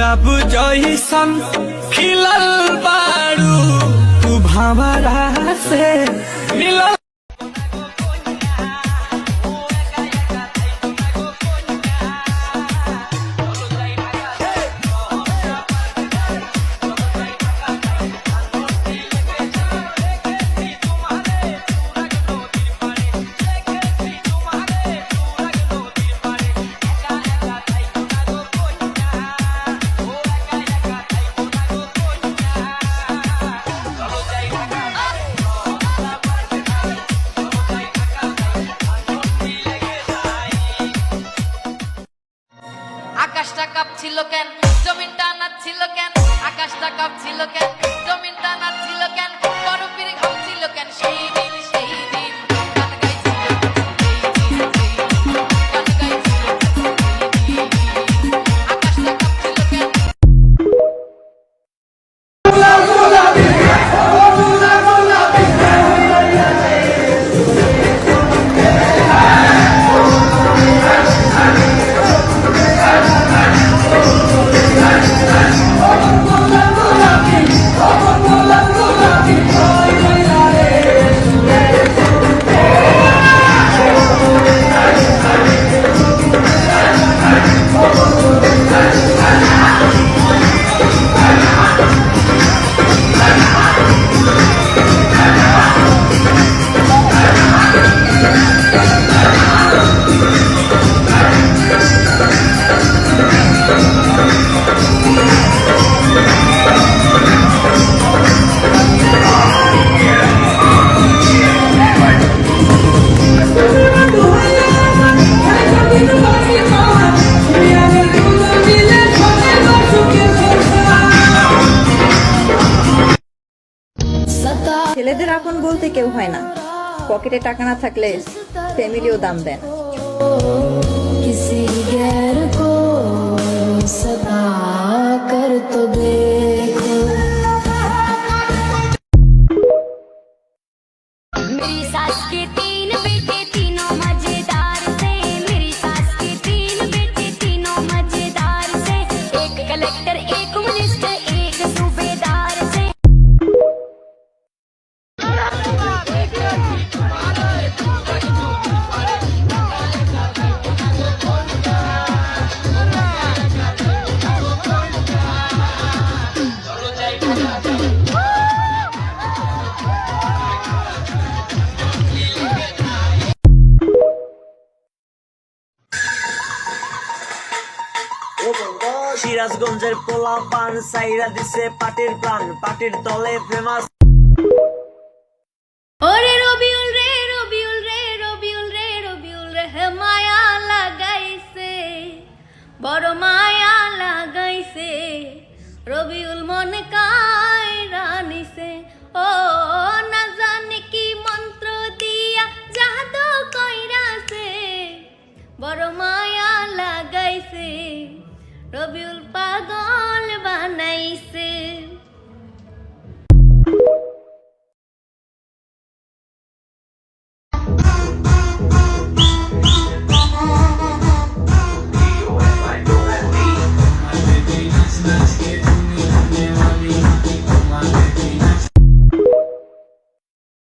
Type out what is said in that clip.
गुलाब जैसन खिलल बारू तू भंवरा से मिलल আকাশটা কাঁপছিল কেন? জমিনটা নাচছিল কেন? আকাশটা কাঁপছিল কেন? জমিনটা নাচছিল ছেলেদের এখন বলতে কেউ হয় না। পকেটে টাকা না থাকলে ফ্যামিলিও দাম দেন किसी সিরাজগঞ্জের পোলা পান সাইরা দিছে পাটির প্রাণ, পাটির তলে ফেমাস ওরে রবিউল রে রবিউল রে রবিউল রে রবিউল রে, মায়া লাগাইছে। বড় মায়া লাগাইছে, রবিউল মন কায় রানিছে ও পাগল বানাইছে।